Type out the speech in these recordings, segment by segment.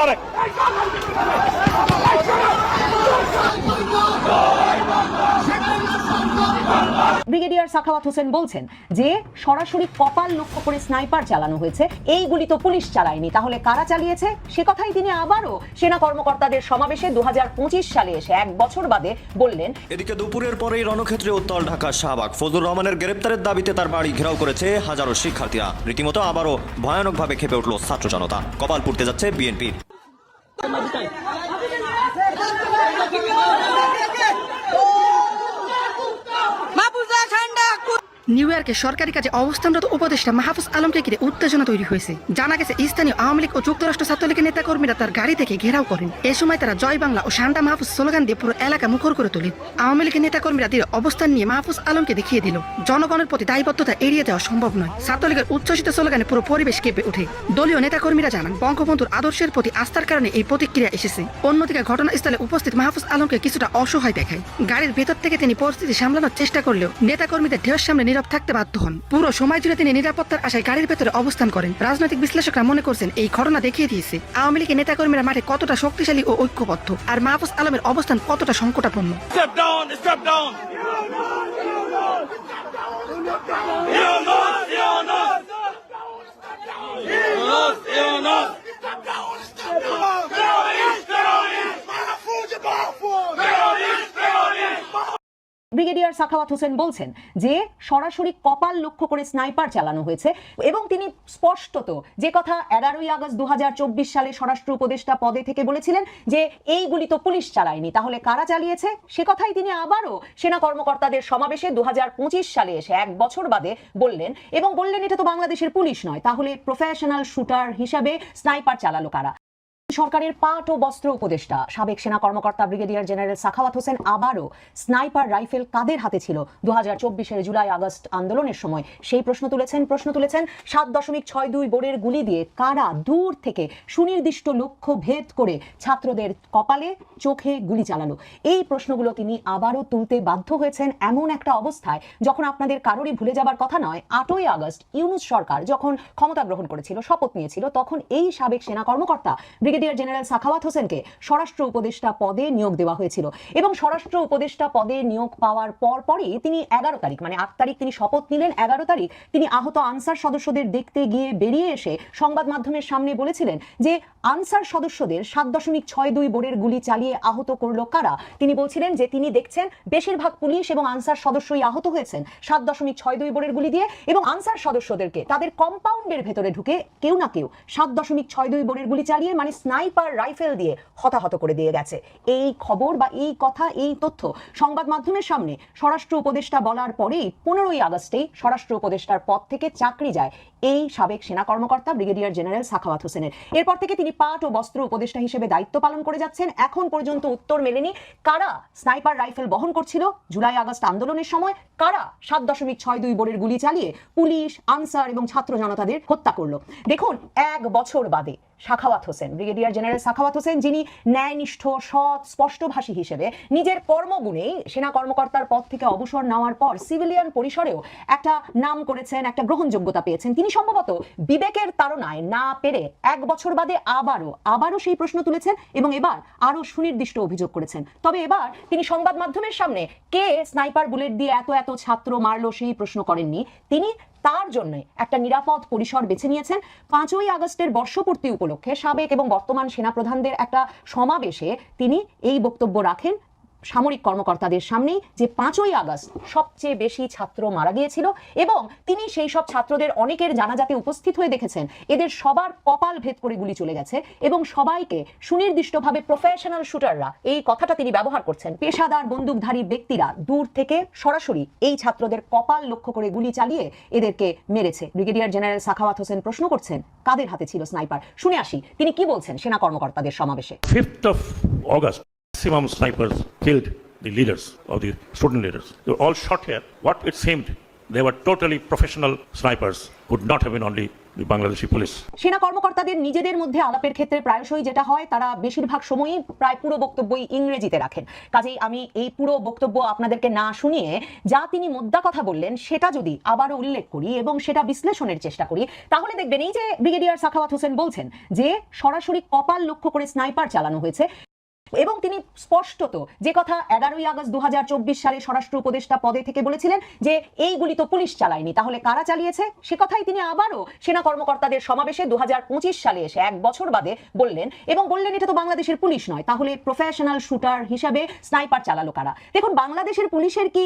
বলারে brigadier Sakhawat Hossain বলছেন যে, সরাসরি কপাল লক্ষ্য করে স্নাইপার চালানো হয়েছে। এই গুলি তো পুলিশ চালায়নি। তাহলে কারা চালিয়েছে? সে কথাই তিনি আবারও সেনা কর্মকর্তাদের সমাবেশে দুহাজার পঁচিশ সালে এসে এক বছর বাদে বললেন, এদিকে দুপুরের পরেই রণক্ষেত্রে উত্তল ঢাকা শাহবাগ। ফজলুর রহমানের গ্রেপ্তারের দাবিতে তার বাড়ি ঘেরাও করেছে হাজারো শিক্ষার্থীরা। রীতিমতো আবারও ভয়ানকভাবে খেপে উঠল ছাত্র জনতা। কপাল পুড়তে যাচ্ছে বিএনপির মাহফুজা ঠান্ডা নিউ ইয়র্কে সরকারি কাজে অবস্থানরত উপদেষ্টা মাহফুজ আলমকে ঘিরে উত্তেজনা তৈরি হয়েছে। জানা গেছে, স্থানীয় আওয়ামী লীগ ও যুক্তরাষ্ট্র ছাত্রলীগের নেতাকর্মীরা তার গাড়ি থেকে ঘেরাও করেন। এ সময় তারা জয় বাংলা ও শান্তা মাহফুজ স্লোগান দিয়ে পুরো এলাকা মুখর করে তোলেন। আওয়ামী লীগের নেতাকর্মীরা দিয়ে অবস্থান নিয়ে মাহফুজ আলমকে দেখিয়ে দিল, জনগণের প্রতি দায়বদ্ধতা এড়িয়ে যাওয়া সম্ভব নয়। ছাত্রলীগের উচ্ছ্বসিত স্লোগানে পুরো পরিবেশ কেঁপে ওঠে। দলীয় নেতাকর্মীরা জানান, বঙ্গবন্ধুর আদর্শের প্রতি আস্থার কারণে এই প্রতিক্রিয়া এসেছে। অন্যদিকে ঘটনাস্থলে উপস্থিত মাহফুজ আলমকে কিছুটা অসহায় দেখায়। গাড়ির ভেতর থেকে তিনি পরিস্থিতি সামলানোর চেষ্টা করলেও নেতাকর্মীদের ঢেউর সামনে নীরব থাকতে বাধ্য হন। পুরো সময় জুড়ে তিনি নিরাপত্তার আশায় গাড়ির ভেতরে অবস্থান করেন। রাজনৈতিক বিশ্লেষকরা মনে করছেন এই ঘটনা দেখিয়ে দিয়েছে। আওয়ামী লীগের নেতাকর্মীরা মাঠে কতটা শক্তিশালী ও ঐক্যবদ্ধ, আর মাহফুজ আলমের অবস্থান কতটা সংকটাপন্ন Yunus Yunus Yunus Yunus terrorist terrorist mahfouz mahfouz terrorist terrorist brigadier Sakhawat Hossain বলছেন যে সরাসরি কপাল লক্ষ্য করে স্নাইপার চালানো হয়েছে এবং তিনি স্পষ্টত যে কথা এগারোই আগস্ট দু সালে স্বরাষ্ট্র উপদেষ্টা পদে থেকে বলেছিলেন যে এইগুলি তো পুলিশ চালায়নি, তাহলে কারা চালিয়েছে? সে কথাই তিনি আবারও সেনা কর্মকর্তাদের সমাবেশে দু হাজার পঁচিশ সালে এসে এক বছর বাদে বললেন এবং বললেন, এটা তো বাংলাদেশের পুলিশ নয়, তাহলে প্রফেশনাল শুটার হিসাবে স্নাইপার চালালো কারা? সরকারের পাট ও বস্ত্র উপদেষ্টা, সাবেক সেনা কর্মকর্তা ব্রিগেডিয়ার জেনারেল সাখাওয়াত হোসেন আবারও স্নাইপার রাইফেল কাদের হাতে ছিল? দু হাজার চব্বিশের জুলাই আগস্ট আন্দোলনের সময় সেই প্রশ্ন তুলেছেন প্রশ্ন তুলেছেন সাত দশমিক ছয় দুই বোর্ডের গুলি দিয়ে কারা দূর থেকে সুনির্দিষ্ট লক্ষ্য ভেদ করে ছাত্রদের কপালে চোখে গুলি চালালো? এই প্রশ্নগুলো তিনি আবারও তুলতে বাধ্য হয়েছেন এমন একটা অবস্থায় যখন আপনাদের কারোরই ভুলে যাবার কথা নয়, আটই আগস্ট ইউনুস সরকার যখন ক্ষমতা গ্রহণ করেছিল, শপথ নিয়েছিল, তখন এই সাবেক সেনা কর্মকর্তা ব্রিগেডিয়ার জেনারেল সাখাওয়াত হোসেনকে স্বরাষ্ট্র উপদেষ্টা পদে নিয়োগ দেওয়া হয়েছিল। এবং স্বরাষ্ট্র উপদেষ্টা পদে নিয়োগ পাওয়ার পর পরই তিনি এগারো তারিখ মানে আট তারিখ তিনি শপথ নিলেন, এগারো তারিখ তিনি আহত আনসার সদস্যদের দেখতে গিয়ে বেরিয়ে এসে সংবাদ মাধ্যমের সামনে বলেছিলেন যে, আনসার সদস্যদের সাত দশমিক ছয় দুই বোর্ডের গুলি চালিয়ে আহত করল কারা? তিনি বলছিলেন যে, তিনি দেখছেন বেশিরভাগ পুলিশ এবং আনসার সদস্যই আহত হয়েছেন সাত দশমিক ছয় দুই বোর্ডের গুলি দিয়ে এবং আনসার সদস্যদেরকে তাদের কম্পাউন্ডের ভেতরে ঢুকে কেউ না কেউ সাত দশমিক ছয় দুই বোর্ডের গুলি চালিয়ে মানে স্নাইপার রাইফেল দিয়ে হতাহত করে দিয়ে গেছে। এই খবর বা এই কথা, এই তথ্য সংবাদ মাধ্যমের সামনে স্বরাষ্ট্র উপদেষ্টা বলার পরেই পনেরোই আগস্টেই স্বরাষ্ট্র উপদেষ্টার পদ থেকে চাকরি যায় এই সাবেক সেনা কর্মকর্তা ব্রিগেডিয়ার জেনারেল সাখাওয়াত হোসেনের। এরপর থেকে তিনি পাট ও বস্ত্র উপদেষ্টা হিসেবে দায়িত্ব পালন করে যাচ্ছেন। এখন পর্যন্ত উত্তর মেলেনি কারা স্নাইপার রাইফেল বহন করছিল। জুলাই আগস্ট আন্দোলনের সময় কারা সাত দশমিক ছয় দুই বোর্ডের গুলি চালিয়ে পুলিশ, আনসার এবং ছাত্র জনতাদের হত্যা করল। দেখুন, এক বছর বাদে সাখাওয়াত হোসেন, ব্রিগেডিয়ার জেনারেল সাখাওয়াত হোসেন, যিনি ন্যায়নিষ্ঠ, সৎ, স্পষ্টভাষী হিসেবে নিজের কর্মগুণেই সেনা কর্মকর্তার পদ থেকে অবসর নেওয়ার পর সিভিলিয়ান পরিসরেও একটা নাম করেছেন, একটা গ্রহণযোগ্যতা পেয়েছেন। তিনি সম্ভবত বিবেকের তাড়নায় না পেরে এক বছর বাদে আবারও আবারও সেই প্রশ্ন তুলেছেন এবং এবার আরও সুনির্দিষ্ট অভিযোগ করেছেন। তবে এবার তিনি সংবাদ মাধ্যমের সামনে কে স্নাইপার বুলেট দিয়ে এত এত ছাত্র মারলো সেই প্রশ্ন করেননি। তিনি তার জন্য একটা নিরাপদ পরিসর বেছে নিয়েছেন পাঁচই আগস্টের বর্ষপূর্তি উপলক্ষে সাবেক এবং বর্তমান সেনাপ্রধানদের একটা সমাবেশে তিনি এই বক্তব্য রাখেন সামরিক কর্মকর্তাদের সামনেই যে পাঁচই আগস্ট সবচেয়ে বেশি ছাত্র মারা গিয়েছিল এবং তিনি সেই সব ছাত্রদের অনেকের জানাজাতে উপস্থিত হয়ে দেখেছেন। এদের সবার কপাল ভেদ করে গুলি চলে গেছে এবং সবাইকে সুনির্দিষ্টভাবে প্রফেশনাল শুটাররা এই কথাটা তিনি ব্যবহার করছেন। পেশাদার বন্দুকধারী ব্যক্তিরা দূর থেকে সরাসরি এই ছাত্রদের কপাল লক্ষ্য করে গুলি চালিয়ে এদেরকে মেরেছে। ব্রিগেডিয়ার জেনারেল সাখাওয়াত হোসেন প্রশ্ন করছেন কাদের হাতে ছিল স্নাইপার? শুনে আসি তিনি কি বলছেন সেনা কর্মকর্তাদের সমাবেশে? 5th of August, maximum snipers killed the leaders of the student leaders. They were all shot here. What it seemed They were totally professional snipers, would not have been only সেনা কর্মকর্তাদের নিজেদের মধ্যে আলাপের ক্ষেত্রে প্রায়শই যেটা হয় তারা বেশিরভাগ সময়ই প্রায় পুরো বক্তব্যই ইংরেজিতে রাখেন কাজেই আমি এই পুরো বক্তব্য আপনাদেরকে না শুনিয়ে যা তিনি মোদ্দা কথা বললেন সেটা যদি আবারও উল্লেখ করি এবং সেটা বিশ্লেষণের চেষ্টা করি তাহলে দেখবেন এই যে ব্রিগেডিয়ার সাখাওয়াত হোসেন বলছেন যে সরাসরি কপাল লক্ষ্য করে স্নাইপার চালানো হয়েছে এবং তিনি স্পষ্টত যে কথা এগারোই আগস্ট দু হাজার চব্বিশ সালে স্বরাষ্ট্র উপদেষ্টা পদে থেকে বলেছিলেন যে এইগুলি তো পুলিশ চালায়নি, তাহলে কারা চালিয়েছে? সে কথাই তিনি আবারও সেনা কর্মকর্তাদের সমাবেশে দু হাজার পঁচিশ সালে এসে এক বছর বাদে বললেন এবং বললেন, এটা তো বাংলাদেশের পুলিশ নয়, তাহলে প্রফেশনাল শুটার হিসাবে স্নাইপার চালালো কারা? দেখুন, বাংলাদেশের পুলিশের কি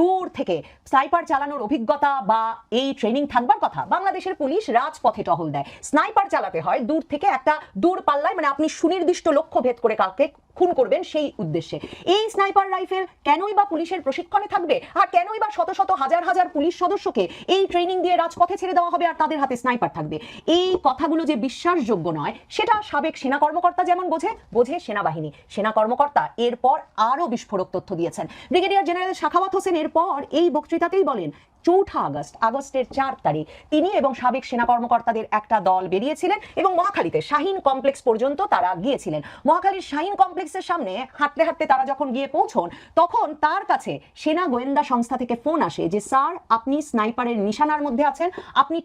দূর থেকে স্নাইপার চালানোর অভিজ্ঞতা বা এই ট্রেনিং থাকবার কথা? বাংলাদেশের পুলিশ রাজপথে টহল দেয়। স্নাইপার চালাতে হয় দূর থেকে একটা দূর পাল্লায় মানে আপনি সুনির্দিষ্ট লক্ষ্য ভেদ করে কাউকে খুন করবেন সেই উদ্দেশ্যে। এই স্নাইপার রাইফেল কেনই বা পুলিশের প্রশিক্ষণে থাকবে? আর কেনই বা শত শত হাজার হাজার পুলিশ সদস্যকে এই ট্রেনিং দিয়ে রাজপথে ছেড়ে দেওয়া হবে আর তাদের হাতে স্নাইপার থাকবে? এই কথাগুলো যে বিশ্বাসযোগ্য নয়, সেটা সাবেক সেনা কর্মকর্তা যেমন বোঝে বোঝে সেনাবাহিনী। সেনা কর্মকর্তা এরপর আরও বিস্ফোরক তথ্য দিয়েছেন। ব্রিগেডিয়ার জেনারেল শাখাওয়াত হোসেন এরপর এই বক্তৃতাতেই বলেন চৌঠা আগস্ট, আগস্টের চার তারিখ। তিনি এবং সাবেক সেনা কর্মকর্তাদের একটা দল বেরিয়েছিলেন এবং মহাখালীতে শাহিন কমপ্লেক্স পর্যন্ত তারা গিয়েছিলেন। মহাখালীর শাহিন কমপ্লেক্সের সামনে হাঁটতে হাঁটতে তারা যখন গিয়ে পৌঁছন, তখন তার কাছে সেনা গোয়েন্দা সংস্থা থেকে ফোন আসে যে, স্যার, আপনি স্নাইপারের নিশানার মধ্যে আছেন, আপনি